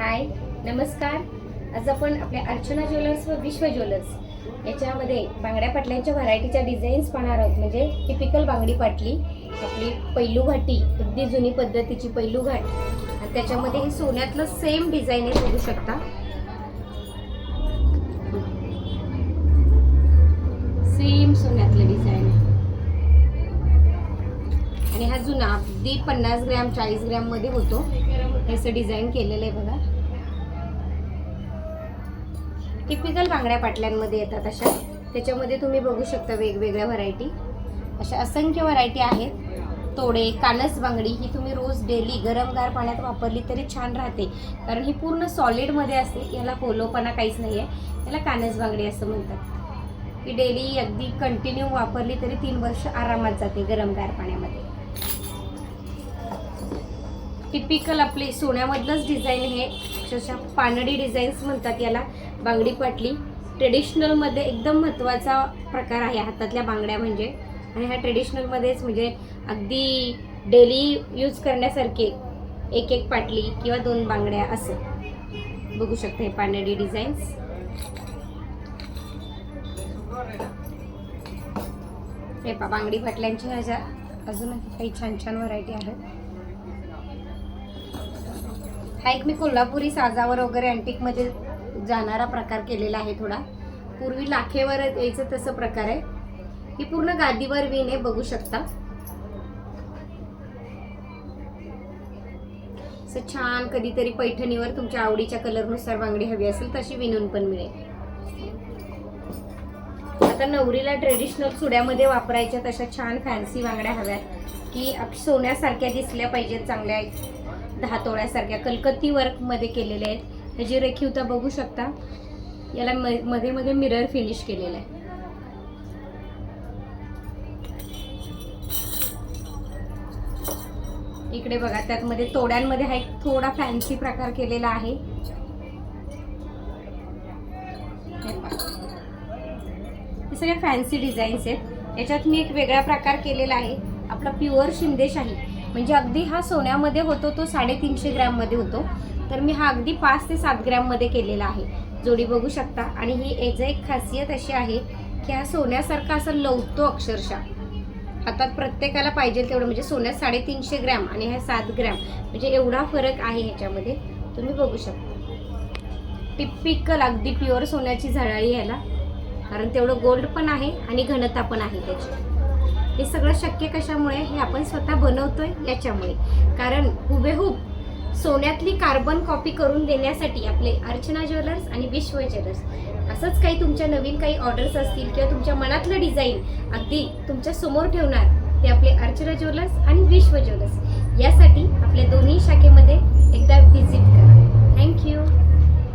हाय नमस्कार. आज आपण आपल्या अर्चना ज्वेलर्स व विश्व ज्वेलर्स याच्यामध्ये बांगड्या पाटल्यांच्या व्हरायटीच्या डिझाईन्स पाहणार आहोत. म्हणजे टिपिकल बांगडी पाटली आपली पैलू घाटी अगदी जुनी पद्धतीची पैलू घाट. आणि त्याच्यामध्ये हे सोन्यातलं सेम डिझाईन आहे बघू शकता. सेम सोन्यातलं डिझाईन आहे. आणि हा जुना अगदी पन्नास ग्रॅम चाळीस ग्रॅममध्ये होतो. असं डिझाईन केलेलं आहे बघा. टिपिकल बांगड्या पाटल्यांमध्ये येतात अशा. त्याच्यामध्ये तुम्ही बघू शकता वेगवेगळ्या व्हरायटी अशा असंख्य व्हरायटी आहेत. तोडे कानस बांगडी ही तुम्ही रोज डेली गरमगार पाण्यात वापरली तरी छान राहते. कारण ही पूर्ण सॉलिडमध्ये असते. याला पोलोपणा काहीच नाही आहे याला कानस बांगडी असं म्हणतात. ही डेली अगदी कंटिन्यू वापरली तरी तीन वर्ष आरामात जाते गरमगार पाण्यामध्ये. टिपिकल आपली सोन्यामधलंच डिझाईन हे अक्षरशः पानडी डिझाईन्स म्हणतात याला बांगडी पाटली. ट्रेडिशनलमध्ये एकदम महत्त्वाचा प्रकार आहे हातातल्या बांगड्या म्हणजे. आणि ह्या ट्रेडिशनलमध्येच म्हणजे अगदी डेली यूज करण्यासारखे एक एक पाटली किंवा दोन बांगड्या असं. बघू शकता हे पानडी डिझाईन्स हे पा बांगडी पाटल्यांच्या ह्याच्या अजून काही छान छान व्हरायटी आहेत. हा एक मी कोल्हापुरी साजावर वगैरे अँटिकमध्ये जाणारा प्रकार केलेला आहे थोडा. पूर्वी लाखेवर यायचं तसं प्रकार आहे. ही पूर्ण गादीवर विण आहे बघू शकता. असं छान कधीतरी पैठणीवर तुमच्या आवडीच्या कलरनुसार बांगडी हवी असेल तशी विणून पण मिळेल. आता नवरीला ट्रेडिशनल चुड्यामध्ये वापरायच्या तशा छान फॅन्सी बांगड्या हव्यात की सोन्यासारख्या दिसल्या पाहिजेत चांगल्या दहा तोळ्यासारख्या कलकत्ती वर्कमध्ये केलेले आहेत. ह्याची रेखीवता बघू शकता. याला म- मध्ये मध्ये मिरर फिनिश केलेलं आहे. इकडे बघा त्यातमध्ये तोड्यांमध्ये हा एक थोडा फॅन्सी प्रकार केलेला आहे. हे हे सगळे फॅन्सी डिझाईन्स आहेत. याच्यात मी एक वेगळा प्रकार केलेला आहे. आपला प्युअर शिंदेशाही म्हणजे अगदी हा सोन्यामध्ये होतो तो साडेतीनशे ग्रॅममध्ये होतो. तर मी हा अगदी पाच ते सात ग्रॅममध्ये केलेला आहे. जोडी बघू शकता. आणि ही याचं एक खासियत अशी आहे की हा सोन्यासारखा असं लवतो अक्षरशः. हातात प्रत्येकाला पाहिजे तेवढं म्हणजे सोन्यात साडेतीनशे ग्रॅम आणि हा सात ग्रॅम. म्हणजे एवढा फरक आहे ह्याच्यामध्ये तुम्ही बघू शकता. टिपिकल अगदी प्युअर सोन्याची झळाळी ह्याला कारण तेवढं गोल्ड पण आहे आणि घनता पण आहे त्याची. हे सगळं शक्य कशामुळे? हे आपण स्वतः बनवतोय याच्यामुळे. कारण हुबेहूब सोन्यातली कार्बन कॉपी करून देण्यासाठी आपले अर्चना ज्वेलर्स आणि विश्व ज्वेलर्स असंच काही तुमच्या नवीन काही ऑर्डर्स असतील किंवा तुमच्या मनातलं डिझाईन अगदी तुमच्यासमोर ठेवणार ते आपले अर्चना ज्वेलर्स आणि विश्व ज्वेलर्स यासाठी आपल्या दोन्ही शाखेमध्ये एकदा व्हिजिट करा. थँक्यू